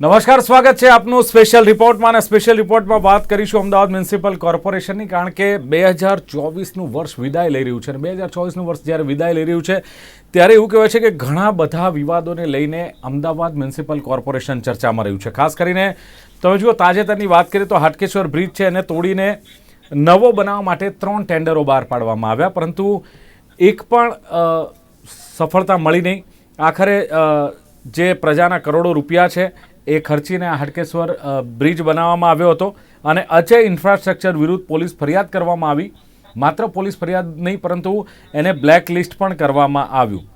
નમસ્કાર, સ્વાગત છે આપનું સ્પેશિયલ રિપોર્ટમાં અને સ્પેશિયલ રિપોર્ટમાં વાત કરીશું અમદાવાદ મ્યુનિસિપલ કોર્પોરેશનની, કારણ કે બે હજાર ચોવીસનું વર્ષ વિદાય લઈ રહ્યું છે. અને બે હજાર ચોવીસનું વર્ષ જ્યારે વિદાય લઈ રહ્યું છે, ત્યારે એવું કહેવાય છે કે ઘણા બધા વિવાદોને લઈને અમદાવાદ મ્યુનિસિપલ કોર્પોરેશન ચર્ચામાં રહ્યું છે. ખાસ કરીને તમે જુઓ, તાજેતરની વાત કરીએ તો હાટકેશ્વર બ્રિજ છે, એને તોડીને નવો બનાવવા માટે ત્રણ ટેન્ડરો બહાર પાડવામાં આવ્યા. પરંતુ એક પણ સફળતા મળી નહીં. આખરે જે પ્રજાના કરોડો રૂપિયા છે એ ખર્ચીને હાટકેશ્વર બ્રિજ બનાવવામાં આવ્યો હતો અને અજય ઇન્ફ્રાસ્ટ્રક્ચર વિરુદ્ધ પોલીસ ફરિયાદ કરવામાં આવી. માત્ર પોલીસ ફરિયાદ નહીં, પરંતુ એને બ્લેક લિસ્ટ પણ કરવામાં આવ્યું.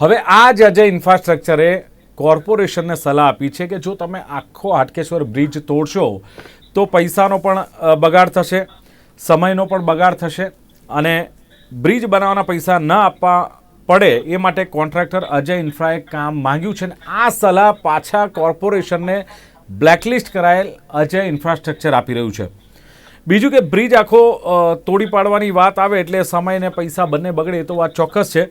હવે આ જ અજય ઇન્ફ્રાસ્ટ્રક્ચરે કોર્પોરેશનને સલાહ આપી છે કે જો તમે આખો હાટકેશ્વર બ્રિજ તોડશો, તો પૈસાનો પણ બગાડ થશે, સમયનો પણ બગાડ થશે અને બ્રિજ બનાવવાના પૈસા ન આપવા પડે એ માટે કોન્ટ્રાક્ટર અજય ઇન્ફ્રાએ કામ માંગ્યું છે અને આ સલાહ પાછા કોર્પોરેશનને બ્લેકલિસ્ટ કરાયેલ અજય ઇન્ફ્રાસ્ટ્રક્ચર આપી રહ્યું છે. બીજું કે બ્રિજ આખો તોડી પાડવાની વાત આવે એટલે સમય અને પૈસા બંને બગડે એ તો વાત ચોક્કસ છે.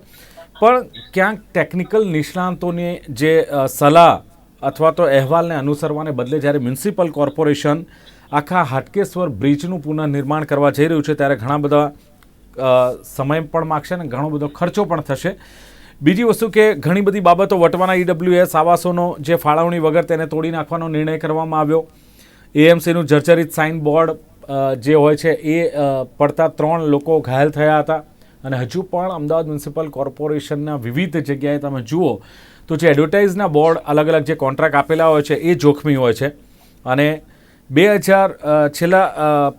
પણ ક્યાંક ટેકનિકલ નિષ્ણાંતોની જે સલાહ અથવા તો અહેવાલને અનુસરવાને બદલે જ્યારે મ્યુનિસિપલ કોર્પોરેશન આખા હાટકેશ્વર બ્રિજનું પુનઃનિર્માણ કરવા જઈ રહ્યું છે, ત્યારે ઘણા બધા સમય પણ માગશે અને ઘણો બધો ખર્ચો પણ થશે. બીજી વસ્તુ કે ઘણી બધી બાબતો વટવાના ઈડબ્લ્યુએસ આવાસોનો જે ફાળવણી વગર તેને તોડી નાખવાનો નિર્ણય કરવામાં આવ્યો. એએમસીનું જર્જરિત સાઇન બોર્ડ જે હોય છે એ પડતા ત્રણ લોકો ઘાયલ થયા હતા. અને હજુ પણ અમદાવાદ મ્યુનિસિપલ કોર્પોરેશનના વિવિધ જગ્યાએ તમે જુઓ તો જે એડવર્ટાઇઝના બોર્ડ અલગ અલગ જે કોન્ટ્રાક્ટ આપેલા હોય છે એ જોખમી હોય છે. અને બે હજાર છેલ્લા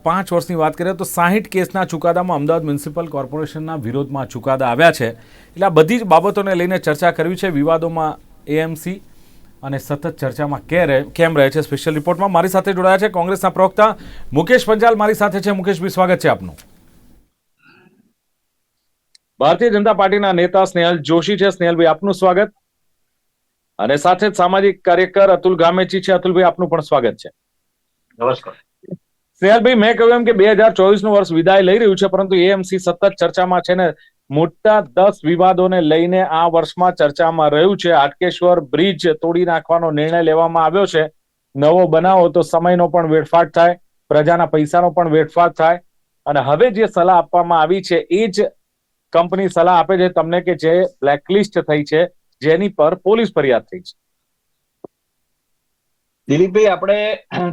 પાંચ વર્ષની વાત કરીએ તો સાહીઠ કેસના ચુકાદામાં અમદાવાદ મ્યુનિસિપલ કોર્પોરેશનના વિરોધમાં ચુકાદા આવ્યા છે. એટલે આ બધી જ બાબતોને લઈને ચર્ચા કરવી છે વિવાદોમાં એએમસી અને સતત ચર્ચામાં કે રહે, કેમ રહે છે સ્પેશિયલ રિપોર્ટમાં. મારી સાથે જોડાયા છે કોંગ્રેસના પ્રવક્તા મુકેશ પંચાલ મારી સાથે છે મુકેશભાઈ સ્વાગત છે આપનું. ભારતીય જનતા પાર્ટીના નેતા સ્નેહલ જોશી છે. સ્નેહલભાઈ આપનું સ્વાગત. અને સાથે જ સામાજિક કાર્યકર અતુલ ગામેચી છે. અતુલભાઈ આપનું પણ સ્વાગત છે. નમસ્કાર. સ્નેહલભાઈ મેં કહ્યું એમ કે બે હજાર ચોવીસનું વર્ષ વિદાય લઈ રહ્યું છે, પરંતુ એએમસી સતત ચર્ચામાં છે ને, મોટા દસ વિવાદોને લઈને આ વર્ષમાં ચર્ચામાં રહ્યું છે. હાટકેશ્વર બ્રિજ તોડી નાખવાનો નિર્ણય લેવામાં આવ્યો છે. નવો બનાવો તો સમયનો પણ વેડફાટ થાય, પ્રજાના પૈસાનો પણ વેડફાટ થાય. અને હવે જે સલાહ આપવામાં આવી છે, એ જ કંપની સલાહ આપે છે તમને કે જે બ્લેકલિસ્ટ થઈ છે, જેની પર પોલીસ ફરિયાદ થઈ છે. દિલીપભાઈ, આપણે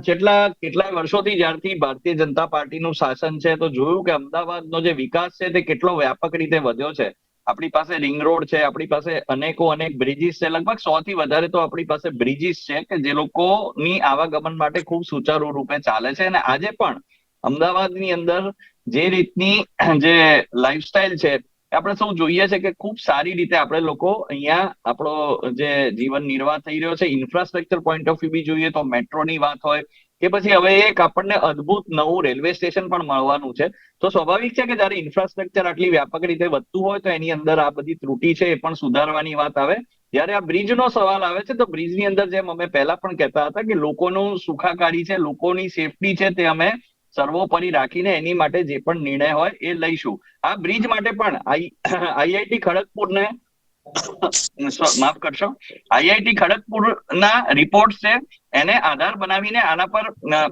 કેટલા કેટલાય વર્ષોથી જ્યારથી ભારતીય જનતા પાર્ટીનું શાસન છે, તો જોયું કે અમદાવાદનો જે વિકાસ છે, તે કેટલો વ્યાપક રીતે વધ્યો છે. આપણી પાસે રિંગ રોડ છે, આપણી પાસે અનેકો અનેક બ્રિજીસ છે, લગભગ સો થી વધારે તો આપણી પાસે બ્રિજીસ છે કે જે લોકોની આવાગમન માટે ખૂબ સુચારુ રૂપે ચાલે છે. અને આજે પણ અમદાવાદની અંદર જે રીતની જે લાઈફસ્ટાઈલ છે આપણે સૌ જોઈએ છે કે ખૂબ સારી રીતે આપણે લોકો અહીંયા આપણો જે જીવન નિર્વાહ થઈ રહ્યો છે ઇન્ફ્રાસ્ટ્રક્ચર પોઈન્ટ ઓફ વ્યૂ બી જોઈએ તો મેટ્રોની વાત હોય કે પછી હવે એક આપણને અદ્ભુત નવું રેલવે સ્ટેશન પણ મળવાનું છે. તો સ્વાભાવિક છે કે જયારે ઇન્ફ્રાસ્ટ્રક્ચર આટલી વ્યાપક રીતે વધતું હોય તો એની અંદર આ બધી ત્રુટી છે એ પણ સુધારવાની વાત આવે. જ્યારે આ બ્રિજનો સવાલ આવે છે તો બ્રિજની અંદર જેમ અમે પહેલા પણ કહેતા હતા કે લોકોનું સુખાકારી છે, લોકોની સેફટી છે તે અમે સર્વોપરી રાખીને એની માટે જે પણ નિર્ણય હોય એ લઈશું. આ બ્રિજ માટે પણ આઈઆઈટી ખડગપુરને માફ કરશો. આઈઆઈટી ખડગપુર ના રિપોર્ટ છે. એને આધાર બનાવીને આના પર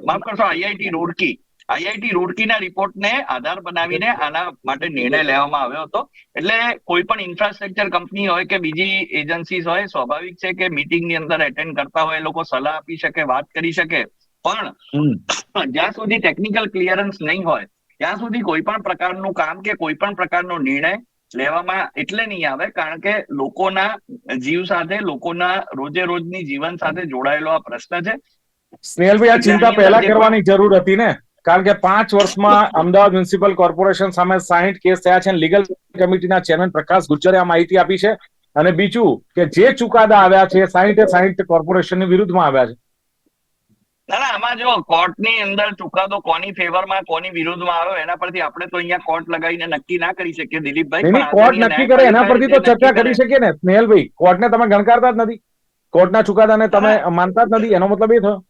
માફ કરશો, આઈઆઈટી રૂડકી આઈઆઈટી રૂડકીના રિપોર્ટને આધાર બનાવીને આના માટે નિર્ણય લેવામાં આવ્યો હતો. એટલે કોઈ પણ ઇન્ફ્રાસ્ટ્રક્ચર કંપની હોય કે બીજી એજન્સીસ હોય, સ્વાભાવિક છે કે મીટિંગની અંદર એટેન્ડ કરતા હોય, એ લોકો સલાહ આપી શકે, વાત કરી શકે. પણ જ્યાં સુધી ટેકનિકલ ક્લિયરન્સ નહીં હોય ત્યાં સુધી કોઈ પણ પ્રકારનું કામ કે કોઈ પણ પ્રકારનો નિર્ણય લેવામાં એટલે નહીં આવે કારણ કે લોકોના જીવ સાથે લોકોના રોજે રોજની જીવન સાથે જોડાયેલો આ પ્રશ્ન છે. સ્નેહલભાઈ આ ચિંતા પહેલા કરવાની જરૂર હતી ને? કારણ કે પાંચ વર્ષમાં અમદાવાદ મ્યુનિસિપલ કોર્પોરેશન સામે સાહીઠ કેસ થયા છે લીગલ કમિટીના ચેરમેન પ્રકાશ ગુજ્જરે આ માહિતી આપી છે. અને બીજું કે જે ચુકાદા આવ્યા છે સાહીઠે સાહીઠ કોર્પોરેશનની વિરુદ્ધમાં આવ્યા છે. ના ના આમાં જો કોર્ટની અંદર ચુકાદો કોની ફેવરમાં કોની વિરુદ્ધમાં આવ્યો એના પરથી આપણે તો અહીંયા કોર્ટ લગાવીને નક્કી ના કરી શકીએ. દિલીપભાઈ કોર્ટ નક્કી કરે એના પરથી તો ચર્ચા કરી શકીએ ને સ્નેહલભાઈ. કોર્ટને તમે ગણકારતા જ નથી. કોર્ટના ચુકાદાને તમે માનતા જ નથી. એનો મતલબ એ થયો.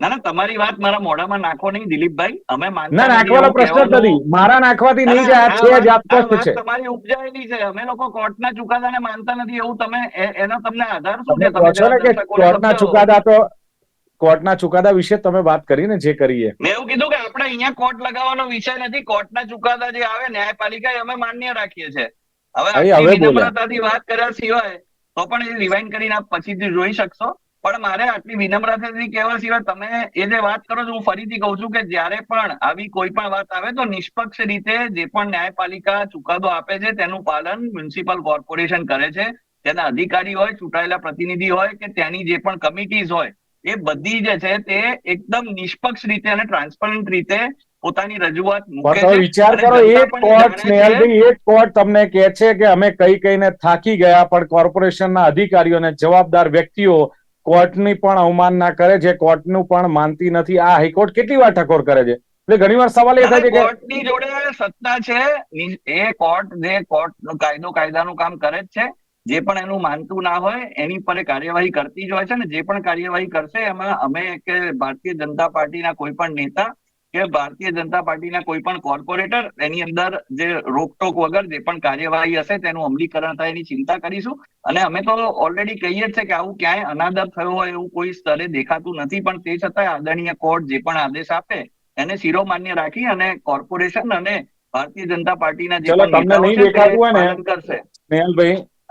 ના ના તમારી વાત મારા મોઢામાં નાખો નહીં દિલીપભાઈ. અમે માનતા ના નાખવાનો પ્રશ્ન નથી. મારા નાખવાથી નહીં આ આ છે જ વાત- આ આ સ્પષ્ટ વાત છે. તમારી ઉપજાયેલી છે. અમે લોકો કોર્ટના ચુકાદાને માનતા નથી એવું તમે એનો તમને આધાર શું છે? છો દર્શકોને કોર્ટના ચુકાદા તો કોર્ટના ચુકાદા વિશે તમે વાત કરીને જે કરીએ. મેં એવું કીધું કે આપણે અહીંયા કોર્ટ લગાવવાનો વિષય નથી. કોર્ટના ચુકાદા જે આવે ન્યાયપાલિકા એ અમે માન્ય રાખીએ છીએ. હવે હવે વિનમ્રતાથી વાત કર્યા સિવાય તો પણ એ રિવાઇન્ડ કરીને આપ પછીથી જોઈ શકશો. પણ મારે આટલી વિનમ્રતાથી કહેવા સિવાય તમે એ જે વાત કરો છો હું ફરીથી કહું છું કે જ્યારે પણ આવી કોઈ પણ વાત આવે તો નિષ્પક્ષ રીતે જે પણ ન્યાયપાલિકા ચુકાદો આપે છે તેનું પાલન મ્યુનિસિપલ કોર્પોરેશન કરે છે. તેના અધિકારી હોય ચૂંટાયેલા પ્રતિનિધિ હોય કે તેની જે પણ કમિટીઝ હોય એ બધી જે છે તે એકદમ નિષ્પક્ષ રીતે અને ટ્રાન્સપરન્ટ રીતે પોતાની રજૂઆત મૂકે છે. વિચાર કરો એક કોર્ટ સ્નેહલભાઈ એક કોર્ટ તમને કહે છે કે અમે કઈ કઈને થાકી ગયા પણ કોર્પોરેશનના અધિકારીઓને જવાબદાર વ્યક્તિઓ કોર્ટની પણ અવમાનના કરે છે. કોર્ટનું પણ માનતી નથી. આ હાઈકોર્ટ કેટલી વાર ટકોર કરે છે? એટલે ઘણી વાર સવાલ એ થાય છે કે કોર્ટની જોડે સત્તા છે. એ કોર્ટ જે કોર્ટ કાયદો કાયદાનું કામ કરે જ છે. જે પણ એનું માનતું ના હોય એની પર કાર્યવાહી કરતી જ હોય છે ને જે પણ કાર્યવાહી કરશે એમાં અમે કે ભારતીય જનતા પાર્ટીના કોઈ પણ નેતા કે ભારતીય જનતા પાર્ટીના કોઈ પણ કોર્પોરેટર એની અંદર જે રોકટોક વગર જે પણ કાર્યવાહી હશે તેનું અમલીકરણ થાય એની ચિંતા કરીશું. અને અમે તો ઓલરેડી કહીએ જ છે કે આવું ક્યાંય અનાદર થયો હોય એવું કોઈ સ્તરે દેખાતું નથી પણ તે છતાંય આદરણીય કોર્ટ જે પણ આદેશ આપે એને શિરોમાન્ય રાખી અને કોર્પોરેશન અને ભારતીય જનતા પાર્ટીના જે પણ નેતાઓ છે કરશે.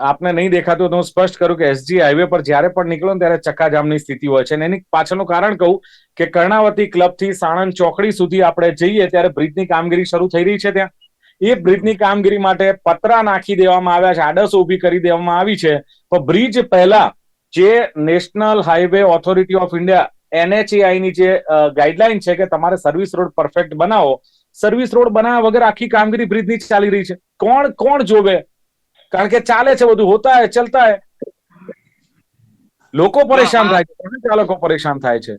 આપને નહીં દેખાતું તો હું સ્પષ્ટ કરું કે એસજી હાઈવે પર જ્યારે પણ નીકળો ત્યારે ચક્કાજામની સ્થિતિ હોય છે. અને એની પાછળનું કારણ કહું કે કર્ણાવતી ક્લબથી સાણંદ ચોકડી સુધી આપણે જઈએ ત્યારે બ્રિજની કામગીરી શરૂ થઈ રહી છે ત્યાં. એ બ્રિજની કામગીરી માટે પતરા નાખી દેવામાં આવ્યા છે, આડસ ઊભી કરી દેવામાં આવી છે. પણ બ્રિજ પહેલા જે national highway authority of India NHAI ની જે ગાઈડલાઈન છે કે તમારે સર્વિસ રોડ પરફેક્ટ બનાવો, સર્વિસ રોડ બનાવ્યા વગર આખી કામગીરી બ્રિજની ચાલી રહી છે. કોણ કોણ જોવે? કારણ કે ચાલે છે બધું હોતા હે ચલતા હે. લોકો પરેશાન થાય છે ચાલકો પરેશાન થાય છે.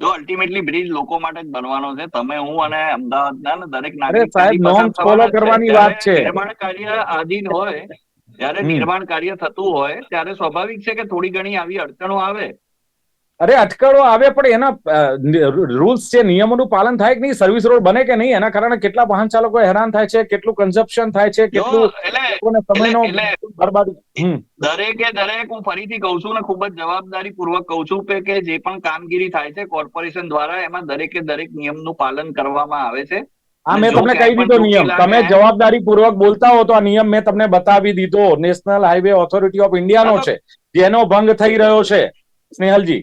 જો અલ્ટિમેટલી બ્રિજ લોકો માટે જ બનવાનો છે. તમે હું અને અમદાવાદના ને દરેક નાગરિક સાહેબ જ છે. કરવાની વાત છે. નિર્માણ કાર્ય આધીન હોય જ્યારે નિર્માણ કાર્ય થતું હોય ત્યારે સ્વાભાવિક છે કે થોડી ઘણી આવી અડચણો આવે. અરે અટકળો આવે પણ એના રૂલ્સ છે નિયમોનું પાલન થાય કે નહીં સર્વિસ રોડ બને કે નહીં એના કારણે કેટલા વાહન ચાલકો હેરાન થાય છે કેટલું કન્ઝપ્શન થાય છે કેટલું સમયનો બરબાદી. દરેકે દરેક હું ફરીથી કહું છું ને ખૂબ જ જવાબદારી પૂર્વક કહું છું કે કે જે પણ કામગીરી થાય છે કોર્પોરેશન દ્વારા એમાં દરેકે દરેક નિયમનું પાલન કરવામાં આવે છે. આ મેં તમને કહી દીધો નિયમ. તમે જવાબદારી પૂર્વક બોલતા હો તો આ નિયમ મેં તમને બતાવી દીધો. નેશનલ હાઈવે ઓથોરિટી ઓફ ઇન્ડિયાનો છે. જેનો ભંગ થઈ રહ્યો છે. સ્નેહલજી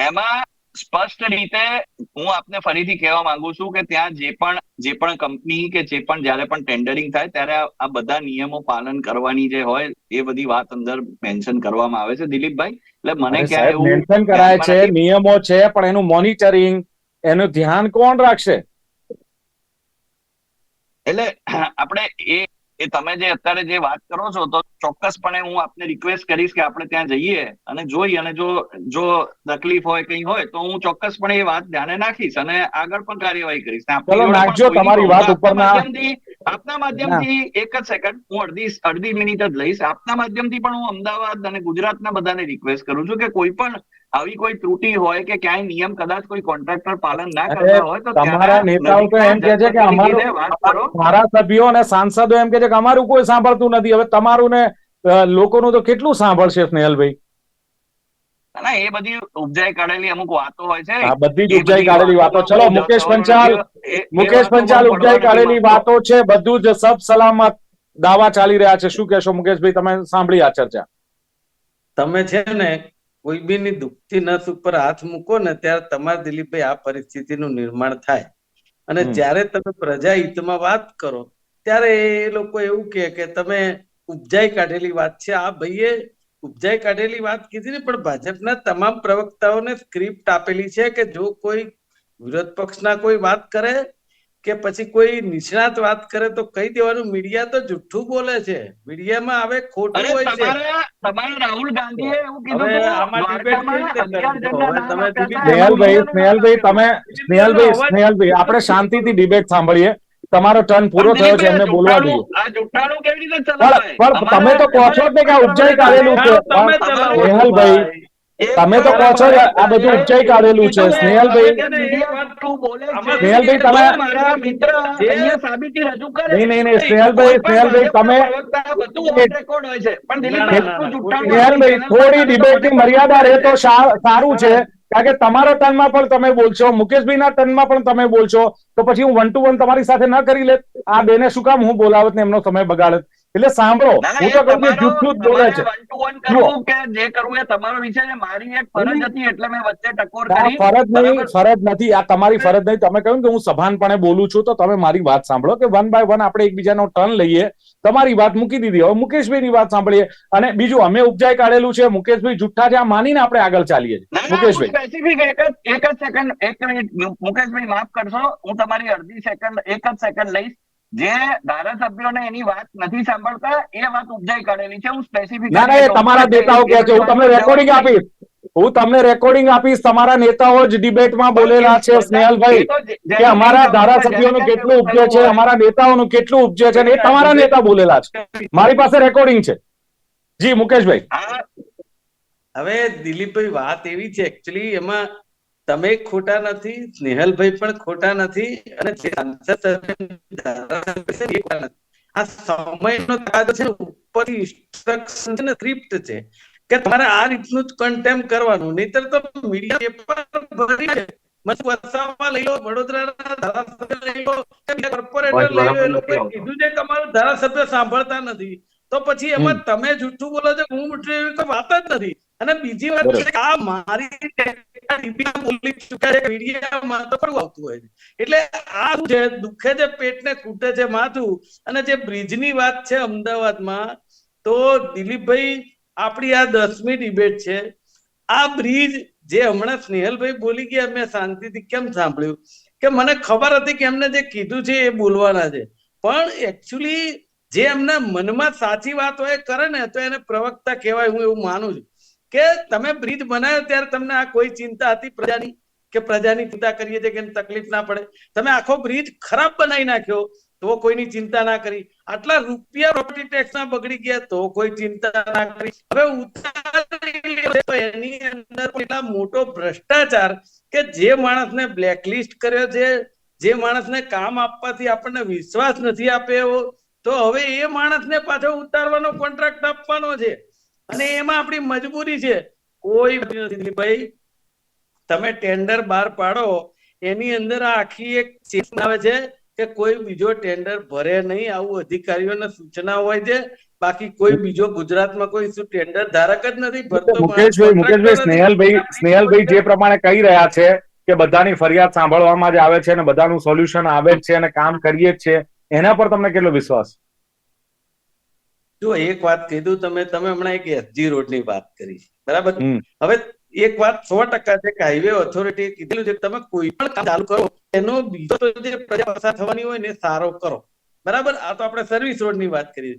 એમાં સ્પષ્ટ રીતે હું આપને ફરીથી કહેવા માંગુ છું કે ત્યાં જે પણ જે પણ કંપની કે જે પણ જ્યારે પણ ટેન્ડરિંગ થાય ત્યારે આ- બધા નિયમો પાલન કરવાની જે હોય એ બધી વાત અંદર મેન્શન કરવામાં આવે છે. દિલીપભાઈ એટલે મને ક્યારે એવું મેન્શન કરાય છે નિયમો છે પણ એનું મોનિટરિંગ એનું ધ્યાન કોણ રાખશે? એટલે આપણે એ એ તમે જે અત્યારે જે વાત કરો છો તો ચોક્કસપણે હું આપને રિક્વેસ્ટ કરીશ કે આપણે ત્યાં જઈએ અને જોઈ અને જો જો તકલીફ હોય કંઈ હોય તો હું ચોક્કસપણે એ વાત ધ્યાને નાખીશ અને આગળ પણ કાર્યવાહી કરીશ. નાખજો તમારી વાત ઉપરના- આપના માધ્યમથી એક જ સેકન્ડ હું અડધી અડધી મિનિટ જ લઈશ. આપના માધ્યમથી પણ હું અમદાવાદ અને ગુજરાતના બધાને રિક્વેસ્ટ કરું છું કે કોઈ પણ આવી કોઈ ત્રુટિ હોય કે ક્યાંય નિયમ કદાચ કોઈ કોન્ટ્રાક્ટર પાલન ના કરતા હોય તો તમારા નેતાઓ તો એમ કહે છે કે અમારું- મારા સભ્યો અને સાંસદો એમ કે છે કે અમારું કોઈ સાંભળતું નથી. હવે તમારું ને લોકોનું તો કેટલું સાંભળશે સ્નેહલભાઈ? ના એ બધી ઉપજાઈ કાઢેલી અમુક વાતો હોય છે. આ બધી જ ઉપજાઈ કાઢેલી વાતો. ચલો મુકેશ પંચાલ મુકેશ પંચાલ ઉપજાઈ કાઢેલી વાતો છે બધું જ સબ સલામત દાવા ચાલી રહ્યા છે. શું કહેશો મુકેશભાઈ તમે સાંભળી આ ચર્ચા. તમે છે ને કોઈ બીની દુઃખથી નસ ઉપર હાથ મૂકો ને ત્યારે તમારે દિલીપભાઈ આ પરિસ્થિતિનું નિર્માણ થાય. અને જ્યારે તમે પ્રજા હિતમાં વાત કરો ત્યારે એ લોકો એવું કે તમે ઉપજાઈ કાઢેલી વાત છે. આ ભાઈએ ઉપજાઈ કાઢેલી વાત કીધી ને પણ ભાજપના તમામ પ્રવક્તાઓને સ્ક્રિપ્ટ આપેલી છે કે જો કોઈ વિરોધ પક્ષના કોઈ વાત કરે કે પછી કોઈ નિષ્ણાત વાત કરે તો કહી દેવાનું મીડિયા તો જુઠ્ઠું બોલે છે. મીડિયામાં હવે ખોટું હોય છે. તમારા રાહુલ ગાંધીએ એવું કીધું હવે આમાં ડિબેટ કેવી રીતે 11 કરવી? જણના હવે તમે સ્નેહલભાઈ સ્નેહલભાઈ તમે સ્નેહલભાઈ સ્નેહલભાઈ આપણે શાંતિથી ડિબેટ સાંભળીએ. તમારો ટર્ન પૂરો થયો છે એમને બોલવા રીતે પણ તમે તો કહો છો કે આ ઉપજાઈ કાઢેલું છે. તમે સ્નેહલભાઈ તમે તો કહો છો આ બધું ઉપજાઈ કાઢેલું છે. સ્નેહલભાઈ- સ્નેહલભાઈ, તમે- નહીં, નહીં, નહીં, સ્નેહલભાઈ, સ્નેહલભાઈ, તમે- સ્નેહલભાઈ થોડી ડિબેટની મર્યાદા રહે તો સારું છે. કારણ કે તમારા ટર્નમાં પણ તમે બોલશો, મુકેશભાઈના ટર્નમાં પણ તમે બોલશો, તો પછી હું વન ટુ વન તમારી સાથે ન કરી લે આ બેને શું કામ હું બોલાવત ને એમનો સમય બગાડત? એટલે સાંભળો હું તો કહું જૂઠું જ બોલે છે. કે જે કરવું એ તમારો વિષય છે મારી એક ફરજ હતી એટલે મેં વચ્ચે ટકોર કરી. ફરજ નહીં ફરજ નથી આ તમારી ફરજ નહીં. તમે કહ્યું કે હું સભાનપણે બોલું છું તો તમે મારી વાત સાંભળો કે વન બાય વન આપણે એકબીજાનો ટર્ન લઈએ. તમારી વાત મૂકી દીધી. હવે મુકેશભાઈ ની વાત સાંભળીએ. અને બીજું અમે ઉપજાય કાઢેલું છે. મુકેશભાઈ જુઠ્ઠા છે આ માનીને આપણે આગળ ચાલીએ છીએ. મુકેશભાઈ. સ્પેસિફિક એક જ એક જ સેકન્ડ એક મિનિટ મુકેશભાઈ માફ કરશો હું તમારી અડધી સેકન્ડ એક જ સેકન્ડ લઈશ. જે ધારાસભ્યોને એની વાત નથી સાંભળતા એ વાત ઉપજાઈ કાઢેલી છે. હું સ્પેસિફિક ના ના એ તમારા નેતાઓ કે છે. હું તમને રેકોર્ડિંગ આપીશ. હું તમને રેકોર્ડિંગ આપીશ. તમારા નેતાઓ જ ડિબેટમાં બોલેલા છે સ્નેહલભાઈ કે અમારા ધારાસભ્યોનું કેટલું ઉપજે છે અમારા નેતાઓનું કેટલું ઉપજે છે એ તમારા નેતા બોલેલા છે. મારી પાસે રેકોર્ડિંગ છે. જી મુકેશભાઈ. હવે દિલીપભાઈ વાત એવી છે એકચ્યુઅલી એમાં તમે ખોટા નથી સ્નેહલભાઈ પણ ખોટા નથી અને જે. આ સમયનો કાયદો છે ઉપરથી instruction છે ને સ્ક્રિપ્ટ છે કે તમારે આ રીતનું જ કન્ટેમ કરવાનું. નહીતર તો મીડિયા પેપર ભરી છે વસાવા લઈ લો વડોદરાના ધારાસભ્ય લઈ લો કે બીજા corporator લઈ લો એ લોકોએ કીધું છે કે ધારાસભ્ય સાંભળતા નથી. તો પછી એમાં તમે જૂઠું બોલો છો હું જૂઠું એવી વાત જ નથી. અને બીજી વાત છે કે આ મારી બોલી ચૂક્યા છે મીડિયામાં તો પણ આવતું હોય છે. એટલે આ શું છે દુખે છે પેટને કૂટે છે માથું અને જે બ્રિજની વાત છે અમદાવાદમાં તો દિલીપભાઈ આપણી આ દસમી ડિબેટ છે. આ બ્રિજ જે હમણાં સ્નેહલભાઈ બોલી ગયા મેં શાંતિથી કેમ સાંભળ્યું? કે મને ખબર હતી કે એમને જે કીધું છે એ બોલવાના છે. પણ એકચ્યુઅલી જે એમના મનમાં સાચી વાત હોય કરે ને તો એને પ્રવક્તા કહેવાય હું એવું માનું છું. કે તમે બ્રિજ બનાવ્યો ત્યારે તમને આ કોઈ ચિંતા હતી પ્રજાની? કે પ્રજાની ચિંતા કરીએ છીએ કે તકલીફ ના પડે? તમે આખો બ્રિજ ખરાબ બનાવી નાખ્યો તો કોઈની ચિંતા ના કરી. આટલા રૂપિયા પ્રોપર્ટી ટેક્સ ના બગડી ગયા તો કોઈ ચિંતા ના કરી. હવે એની અંદર એટલા મોટો ભ્રષ્ટાચાર કે જે માણસને બ્લેકલિસ્ટ કર્યો છે, જે માણસને કામ આપવાથી આપણને વિશ્વાસ નથી આપે એવો તો હવે એ માણસને પાછો ઉતારવાનો કોન્ટ્રાક્ટ આપવાનો છે. અને એમાં આપણી મજબૂરી છે. કોઈ નથી. ભાઈ તમે ટેન્ડર બહાર પાડો એની અંદર આ આખી એક ચેતના આવે છે કે કોઈ બીજો ટેન્ડર ભરે નહીં. આવું અધિકારીઓને સૂચના હોય છે. બાકી કોઈ બીજો ગુજરાતમાં કોઈ શું ટેન્ડર ધારક જ નથી. ભરતો મુકેશભાઈ મુકેશભાઈ સ્નેહલભાઈ સ્નેહલભાઈ જે પ્રમાણે કહી રહ્યા છે કે બધાની ફરિયાદ સાંભળવામાં જ આવે છે અને બધાનું સોલ્યુશન આવે જ છે અને કામ કરીએ જ છે એના પર તમને કેટલો વિશ્વાસ? જો એક વાત કીધું તમે તમે હમણાં એક એસજી રોડની વાત કરી બરાબર? હવે એક વાત સો ટકા છે કે હાઈવે ઓથોરિટી કીધેલું છે તમે કોઈ પણ કામ ચાલુ કરો એનો બીજો તો જે પ્રજા પસાર થવાની હોય ને એ સારો કરો બરાબર? આ તો આપણે સર્વિસ રોડની વાત કરી.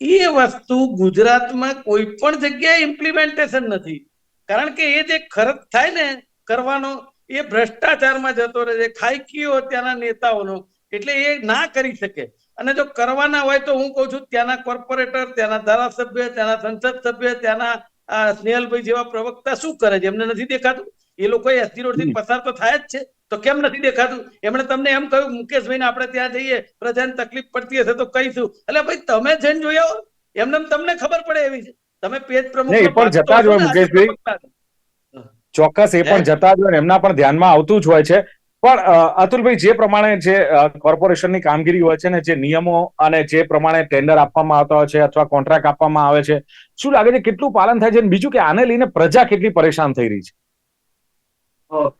એ વસ્તુ ગુજરાતમાં કોઈ પણ જગ્યાએ ઇમ્પ્લિમેન્ટેશન નથી. કારણ કે એ જે ખર્ચ થાય ને કરવાનો એ ભ્રષ્ટાચારમાં જતો રહે છે. ખાઈકીઓ ત્યાંના નેતાઓનો એટલે એ ના કરી શકે. અને જો કરવાના હોય તો હું કહું છું ત્યાંના કોર્પોરેટર ત્યાંના ધારાસભ્ય ત્યાંના સંસદ સભ્ય ત્યાંના સ્નેહલભાઈ જેવા પ્રવક્તા શું કરે છે? એમને નથી દેખાતું? એ લોકો એસટી રોડથી પસાર તો થાય જ છે. તો કેમ નથી દેખાતું? એમણે તમને એમ કહ્યું મુકેશભાઈ ને આપણે ત્યાં જઈએ પ્રજાને તકલીફ પડતી હશે તો કહીશું. એટલે ભાઈ તમે જઈને જોઈ આવો એમને એમ તમને ખબર પડે એવી છે. તમે પેજ પ્રમુખ પણ જતા જ હોય મુકેશભાઈ. ચોક્કસ એ પણ જતા જ હોય એમના પણ ધ્યાનમાં આવતું જ હોય છે. પણ અતુલભાઈ, જે પ્રમાણે જે કોર્પોરેશનની કામગીરી હોય છે ને, જે નિયમો અને જે પ્રમાણે ટેન્ડર આપવામાં આવતા હોય છે અથવા કોન્ટ્રાક્ટ આપવામાં આવે છે, શું લાગે છે કેટલું પાલન થાય છે? બીજું કે આને લઈને પ્રજા કેટલી પરેશાન થઈ રહી છે?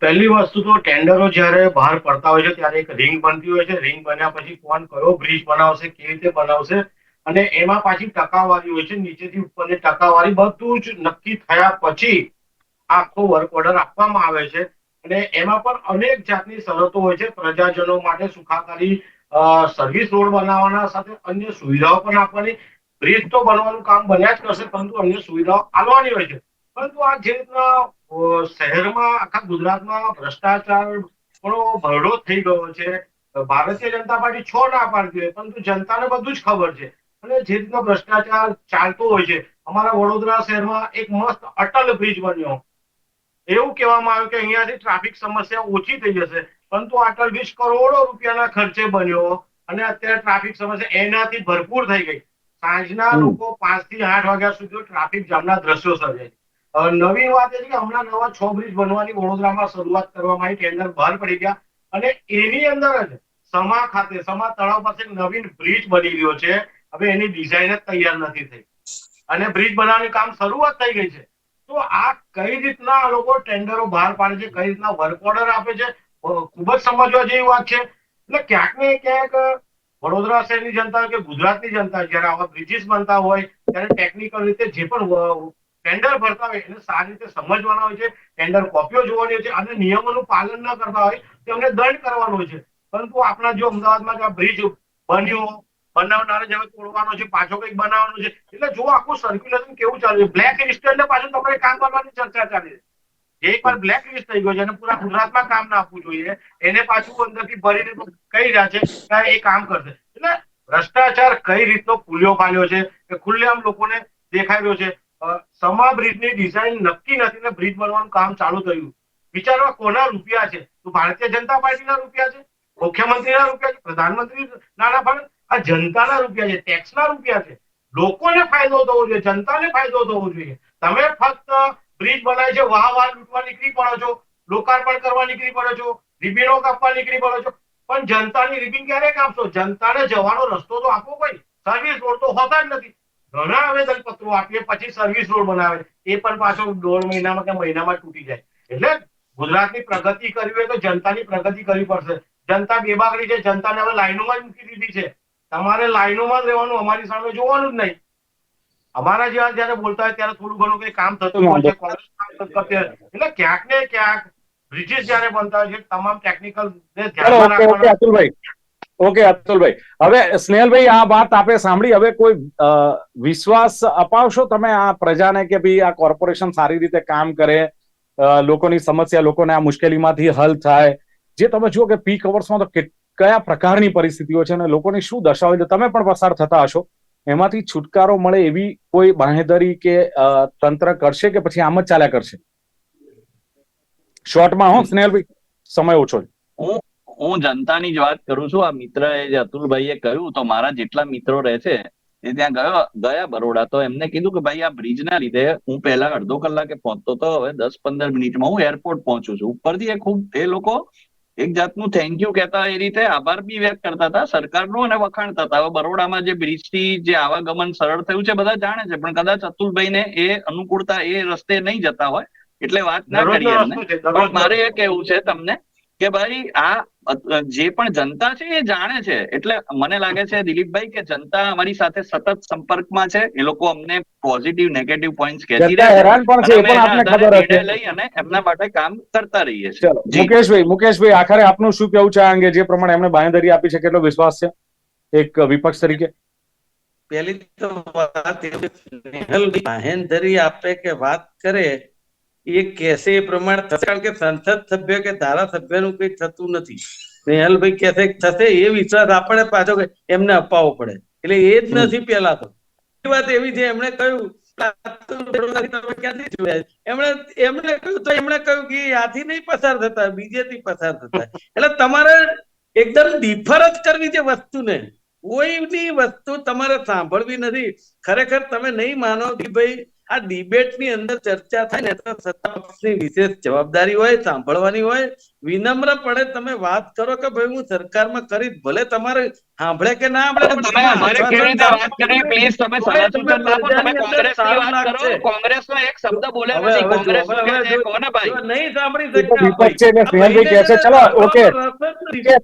પહેલી વસ્તુ તો ટેન્ડરો જ્યારે બહાર પડતા હોય છે, ત્યારે એક રિંગ બનતી હોય છે. રિંગ બન્યા પછી કોણ કયો બ્રિજ બનાવશે, કેવી રીતે બનાવશે? અને એમાં પાછી ટકાવારી હોય છે. નીચેથી ઉપરની ટકાવારી બધું જ નક્કી થયા પછી આખો વર્ક ઓર્ડર આપવામાં આવે છે. અને એમાં પણ અનેક જાતની શરતો હોય છે. પ્રજાજનો માટે સુખાકારી સર્વિસ રોડ બનાવવાના સાથે અન્ય સુવિધાઓ પણ આપવાની. બ્રિજ તો બનવાનું કામ બન્યા જ કરશે, પરંતુ અન્ય સુવિધાઓ આપવાની હોય છે. પરંતુ આ જે રીતના શહેરમાં આખા ગુજરાતમાં ભ્રષ્ટાચાર પણ ભરડો થઈ ગયો છે. ભારતીય જનતા પાર્ટી છ ના પાડતી હોય પરંતુ જનતાને બધું જ ખબર છે. અને જે રીતનો ભ્રષ્ટાચાર ચાલતો હોય છે, અમારા વડોદરા શહેરમાં એક મસ્ત અટલ બ્રિજ બન્યો. એવું કહેવામાં આવ્યું કે અહીંયાથી ટ્રાફિક સમસ્યા ઓછી થઈ જશે પરંતુ અટલ વીસ કરોડો રૂપિયાના ખર્ચે બન્યો અને અત્યારે ટ્રાફિક સમસ્યા એનાથી ભરપૂર થઈ ગઈ. સાંજના લોકો પાંચથી આઠ વાગ્યા સુધી ટ્રાફિક જામના દ્રશ્યો સર્જાય. નવી વાત એ છે કે હમણાં નવા છ બ્રિજ બનવાની વડોદરામાં શરૂઆત કરવામાં આવી ટેન્ડર બહાર પડી ગયા. અને એની અંદર જ સમા ખાતે સમા તળાવ પાસે એક નવીન બ્રિજ બની રહ્યો છે. હવે એની ડિઝાઇન જ તૈયાર નથી થઈ. અને બ્રિજ બનાવવાની કામ શરૂઆત થઈ ગઈ છે. તો આ કઈ રીતના આ લોકો ટેન્ડરો બહાર પાડે છે, કઈ રીતના વર્ક ઓર્ડર આપે છે ખૂબ જ સમજવા જેવી વાત છે. એટલે ક્યાંક ને ક્યાંક વડોદરા શહેરની જનતા કે ગુજરાતની જનતા જયારે આવા બ્રિજીસ બનતા હોય, ત્યારે ટેકનિકલ રીતે જે પણ ટેન્ડર ભરતા હોય, એને સારી રીતે સમજવાના હોય છે, ટેન્ડર કોપીઓ જોવાની હોય છે, અને નિયમોનું પાલન ન કરતા હોય તેમને દંડ કરવાનો હોય છે. પરંતુ આપણા જો અમદાવાદમાં આ બ્રિજ બન્યો બનાવનારે જે હવે તોડવાનો છે, પાછો કંઈક બનાવવાનો છે. એટલે જો આખું સર્ક્યુલેશન કેવું ચાલે છે. બ્લેક લિસ્ટ એટલે પાછું તમારે કામ કરવાની ચર્ચા ચાલે છે. એક વાર બ્લેક લિસ્ટ થઈ ગયો છે અને પૂરા ગુજરાતમાં કામ ના આપવું જોઈએ. એને પાછું અંદરથી ભરીને કહી રહ્યા છે કે એ કામ કરશે. એટલે ભ્રષ્ટાચાર કઈ રીતનો ફૂલ્યો પાલ્યો છે કે ખુલ્લેઆમ લોકોને દેખાઈ છે? સમા બ્રિજની ડિઝાઇન નક્કી નથી ને બ્રિજ બનવાનું કામ ચાલુ થયું. વિચારવા કોના રૂપિયા છે? તો ભારતીય જનતા પાર્ટીના રૂપિયા છે? મુખ્યમંત્રીના રૂપિયા છે? પ્રધાનમંત્રી નાના ફાળે આ જનતાના રૂપિયા છે ટેક્સના રૂપિયા છે. લોકોને ફાયદો થવો જોઈએ, જનતાને ફાયદો થવો જોઈએ. તમે ફક્ત બ્રિજ બનાવે છે, વાહ વાહ લૂંટવા નીકળી પડો છો, લોકાર્પણ કરવા નીકળી પડો છો, રિબીનો કાપવા નીકળી પડો છો. પણ જનતાની રિબીન ક્યારે કાપશો? જનતાને જવાનો રસ્તો તો આપો કોઈ. સર્વિસ રોડ તો હોતા જ નથી. ઘણા આવેદન પત્રો આપીએ, પછી સર્વિસ રોડ બનાવે. એ પણ પાછો દોઢ મહિનામાં કે મહિનામાં તૂટી જાય. એટલે ગુજરાતની પ્રગતિ કરવી હોય તો જનતાની પ્રગતિ કરવી પડશે. જનતા બેબાકડી છે, જનતાને હવે લાઈનોમાં જ મૂકી દીધી છે. તમારે લાઈનોમાં જ રહેવાનું અમારી સામે જોવાનું જ નહીં. અમારા જેવા જયારે બોલતા હોય ત્યારે થોડું ઘણું કઈ કામ થતું હોય છે કોંગ્રેસ. એટલે ક્યાંક ને ક્યાંક બ્રિટિશ જયારે બનતા હોય છે તમામ ટેકનિકલ ધ્યાનમાં ઓકે ઓકે અતુલભાઈ. હવે સ્નેહલભાઈ આ વાત આપે સાંભળી. હવે કોઈ વિશ્વાસ અપાવશો તમે આ પ્રજાને કે ભાઈ આ કોર્પોરેશન સારી રીતે કામ કરે લોકોની સમસ્યા લોકોને આ મુશ્કેલીમાંથી હલ થાય? જે તમે જુઓ કે પીક અવર્સમાં તો કયા પ્રકારની પરિસ્થિતિઓ છે અને લોકોની શું હોય છે? તમે પણ પસાર થતા હશો. એમાંથી છુટકારો મળે એવી કોઈ બાહેધરી કે તંત્ર કરશે કે પછી આમ જ ચાલ્યા કરશે? શોર્ટમાં હો, સ્નેહલભાઈ, સમય ઓછો હું હું જનતાની જ વાત કરું છું. આ મિત્ર જે અતુલભાઈએ કહ્યું તો મારા જેટલા મિત્રો રહે છે, એ ત્યાં ગયો, ગયા બરોડા. તો એમને કીધું કે ભાઈ, આ બ્રિજના લીધે હું પહેલા અડધો કલાકે પહોંચતો તો હવે દસ પંદર મિનિટમાં હું એરપોર્ટ પહોંચું છું. ઉપરથી એ ખૂબ, એ લોકો એક જાતનું થેન્ક યુ કહેતા એ રીતે આભાર બી વ્યક્ત કરતા હતા. સરકારનો અને વખાણતા હતા. હવે બરોડામાં જે બ્રિજથી જે આવાગમન સરળ થયું છે બધા જાણે છે. પણ કદાચ અતુલભાઈને એ અનુકૂળતા એ રસ્તે નહીં જતા હોય એટલે વાત ના કરીએ પણ મારે એ કહેવું છે તમને કે ભાઈ આ જે પણ જનતા છે એ જાણે છે. એટલે મને લાગે છે દિલીપભાઈ કે જનતા અમારી સાથે સતત સંપર્કમાં છે. એ લોકો અમને પોઝિટિવ નેગેટિવ પોઈન્ટ કહેતી રહે છે. હેરાન પણ છે પણ આપને ખબર હશે. લઈ અને એમના માટે કામ કરતા રહીએ છીએ. મુકેશભાઈ મુકેશભાઈ આખરે આપનું શું કેવું છે આ અંગે? જે પ્રમાણે એમને બાંયધરી આપી છે કેટલો વિશ્વાસ છે? એક વિપક્ષ તરીકે. પહેલી તો વાત એ છે, બાહેંધરી આપે કે વાત કરે એ કહેશે એ પ્રમાણે થશે કારણ કે સંસદ સભ્ય કે ધારાસભ્યનું કંઈ થતું નથી. નેહલભાઈ કહેશે થશે એ વિશ્વાસ આપણે પાછો એમને અપાવવો પડે. એટલે એ જ નથી પેલા તો. વાત એવી છે એમણે કહ્યું તમે ક્યાંથી જોયા? એમણે એમણે કહ્યું તો એમણે કહ્યું કે આથી નહીં પસાર થતા બીજેથી પસાર થતા. એટલે તમારે એકદમ ડિફર જ કરવી છે વસ્તુને. કોઈની વસ્તુ તમારે સાંભળવી નથી. ખરેખર તમે નહીં માનો કે ભાઈ આ ડિબેટની અંદર ચર્ચા થાય ને તો સત્તાપક્ષની વિશેષ જવાબદારી હોય સાંભળવાની હોય વિનમ્રપણે તમે વાત કરો કે ભાઈ હું સરકારમાં કરીશ ભલે તમારે સાંભળે કે ના સાંભળે તમે અમારે કેવી રીતે વાત કરવી પ્લીઝ તમે સલાહ સૂચન ના આપો વાત કરો કોંગ્રેસનો એક શબ્દ ભાઈ? નહીં સાંભળી શકતા વિપક્ષ છે ને આ સ્નેહલભાઈ કહે છે ચલો ઓકે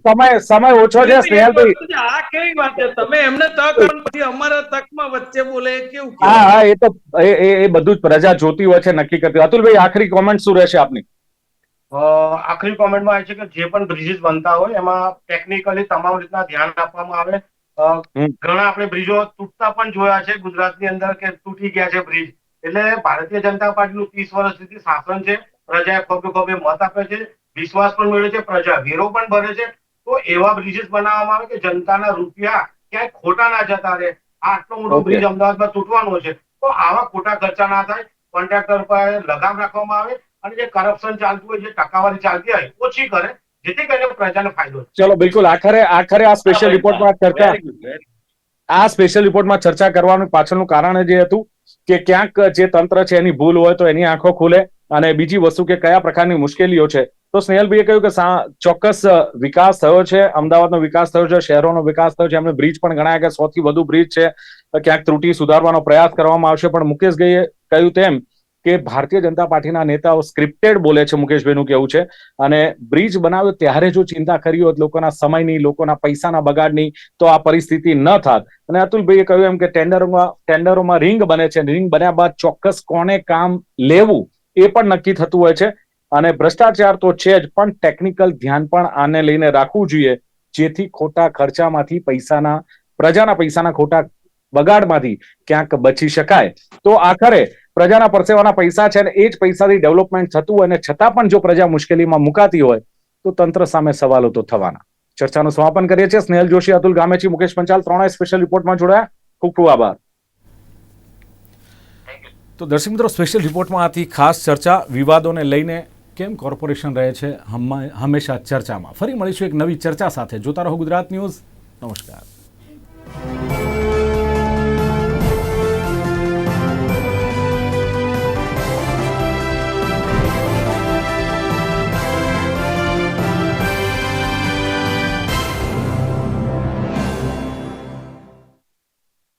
સમય સમય ઓછો છે સ્નેહલભાઈ. આ કેવી વાત છે? તમે એમને તક પછી અમારા તકમાં વચ્ચે બોલે કેવું હા હા એ તો એ એ- બધું જ પ્રજા જોતી હોય છે નક્કી કરતી અતુલભાઈ આખરી કોમેન્ટ શું રહેશે આપની? આખરી કોમેન્ટમાં આવે છે કે જે પણ બ્રિજીસ બનતા હોય એમાં ટેકનિકલી તમામ રીતના ધ્યાન આપવામાં આવે. ઘણા આપણે બ્રિજો તૂટતા પણ જોયા છે ગુજરાતની અંદર કે તૂટી ગયા છે બ્રિજ એટલે ભારતીય જનતા પાર્ટીનું ત્રીસ વર્ષ સુધી શાસન છે પ્રજાએ ખોબે ખોબે મત આપે છે વિશ્વાસ પણ મેળવે છે પ્રજા વેરો પણ ભરે છે. તો એવા બ્રિજીસ બનાવવામાં આવે કે જનતાના રૂપિયા ક્યાંય ખોટા ના જતા રહે. આટલો મોટો બ્રિજ અમદાવાદમાં તૂટવાનો છે. તો આવા ખોટા ખર્ચા ના થાય કોન્ટ્રાક્ટર પર લગામ રાખવામાં આવે અને જે કરપ્શન ચાલતું હોય જે ટકાવારી ચાલતી હોય ઓછી કરે જેથી કરીને પ્રજાને ફાયદો ચલો બિલકુલ. આખરે આખરે આ સ્પેશિયલ રિપોર્ટમાં ચર્ચા. આ સ્પેશિયલ રિપોર્ટમાં ચર્ચા કરવાનું પાછળનું કારણ જે હતું કે ક્યાંક જે તંત્ર છે એની ભૂલ હોય તો એની આંખો ખુલે અને બીજી વસ્તુ કે કયા પ્રકારની મુશ્કેલીઓ છે. તો સ્નેહલભાઈએ કહ્યું કે ચોક્કસ વિકાસ થયો છે અમદાવાદનો વિકાસ થયો છે શહેરોનો વિકાસ થયો છે એમને બ્રિજ પણ ગણાય કે સૌથી વધુ બ્રિજ છે. ક્યાંક ત્રુટિ સુધારવાનો પ્રયાસ કરવામાં આવશે. પણ મુકેશભાઈએ કહ્યું તેમ કે ભારતીય જનતા પાર્ટીના નેતાઓ સ્ક્રિપ્ટેડ બોલે છે મુકેશભાઈનું કેવું છે. અને બ્રિજ બનાવ્યો ત્યારે જો ચિંતા કરી હોત લોકોના સમયની, લોકોના પૈસાના બગાડની, તો આ પરિસ્થિતિ ન થાત. અને અતુલભાઈએ કહ્યું એમ કે ટેન્ડરોમાં ટેન્ડરોમાં રિંગ બને છે. રિંગ બન્યા બાદ ચોક્કસ કોને કામ લેવું એ પણ નક્કી થતું હોય છે. અને ભ્રષ્ટાચાર તો છે જ, પણ ટેકનિકલ ધ્યાન પણ આને લઈને રાખવું જોઈએ. જેથી ખોટા ખર્ચામાંથી પૈસાના, પ્રજાના પૈસાના ખોટા બગાડમાંથી ક્યાંક બચી શકાય. તો આખરે પ્રજાના પરસેવાના પૈસા છે અને એ જ પૈસાથી ડેવલપમેન્ટ થતું અને છતાં પણ જો પ્રજા મુશ્કેલીમાં મુકાતી હોય, તો તંત્ર સામે સવાલો તો થવાના. ચર્ચાનું સમાપન કરીએ છીએ. સ્નેહલ જોશી, અતુલ ગામેચી, મુકેશ પંચાલ ત્રણેય સ્પેશિયલ રિપોર્ટમાં જોડાયા. ખૂબ ખૂબ આભાર. તો દર્શક મિત્રો સ્પેશિયલ રિપોર્ટમાં આથી ખાસ ચર્ચા, વિવાદોને લઈને કેમ કોર્પોરેશન રહે છે હંમા- હંમેશા ચર્ચામાં. ફરી મળીશું એક નવી ચર્ચા સાથે. જોતા રહો ગુજરાત ન્યૂઝ. નમસ્કાર.